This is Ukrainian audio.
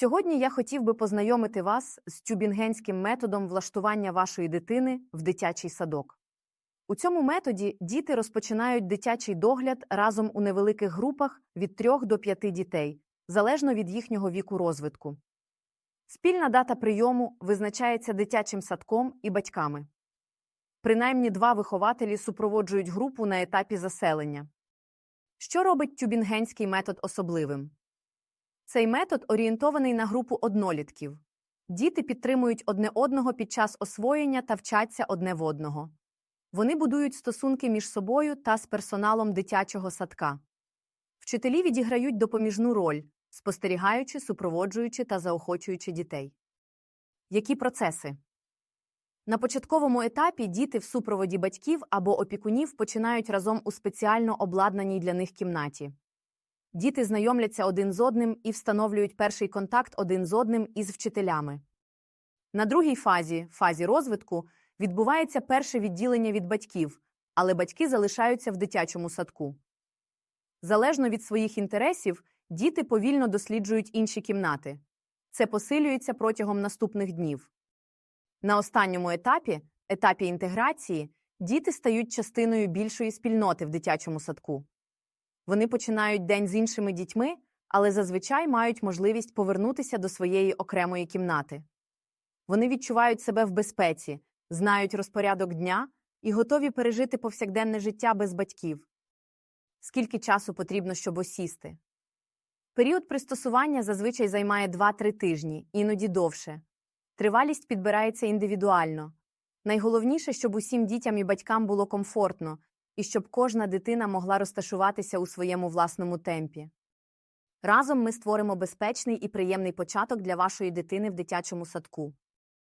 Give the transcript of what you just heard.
Сьогодні я хотів би познайомити вас з тюбінгенським методом влаштування вашої дитини в дитячий садок. У цьому методі діти розпочинають дитячий догляд разом у невеликих групах від 3 до 5 дітей, залежно від їхнього віку розвитку. Спільна дата прийому визначається дитячим садком і батьками. Принаймні два вихователі супроводжують групу на етапі заселення. Що робить тюбінгенський метод особливим? Цей метод орієнтований на групу однолітків. Діти підтримують одне одного під час освоєння та вчаться одне в одного. Вони будують стосунки між собою та з персоналом дитячого садка. Вчителі відіграють допоміжну роль, спостерігаючи, супроводжуючи та заохочуючи дітей. Які процеси? На початковому етапі діти в супроводі батьків або опікунів починають разом у спеціально обладнаній для них кімнаті. Діти знайомляться один з одним і встановлюють перший контакт один з одним із вчителями. На другій фазі, фазі розвитку, відбувається перше відділення від батьків, але батьки залишаються в дитячому садку. Залежно від своїх інтересів, діти повільно досліджують інші кімнати. Це посилюється протягом наступних днів. На останньому етапі, етапі інтеграції, діти стають частиною більшої спільноти в дитячому садку. Вони починають день з іншими дітьми, але зазвичай мають можливість повернутися до своєї окремої кімнати. Вони відчувають себе в безпеці, знають розпорядок дня і готові пережити повсякденне життя без батьків. Скільки часу потрібно, щоб осісти? Період пристосування зазвичай займає 2-3 тижні, іноді довше. Тривалість підбирається індивідуально. Найголовніше, щоб усім дітям і батькам було комфортно, і щоб кожна дитина могла розташуватися у своєму власному темпі. Разом ми створимо безпечний і приємний початок для вашої дитини в дитячому садку.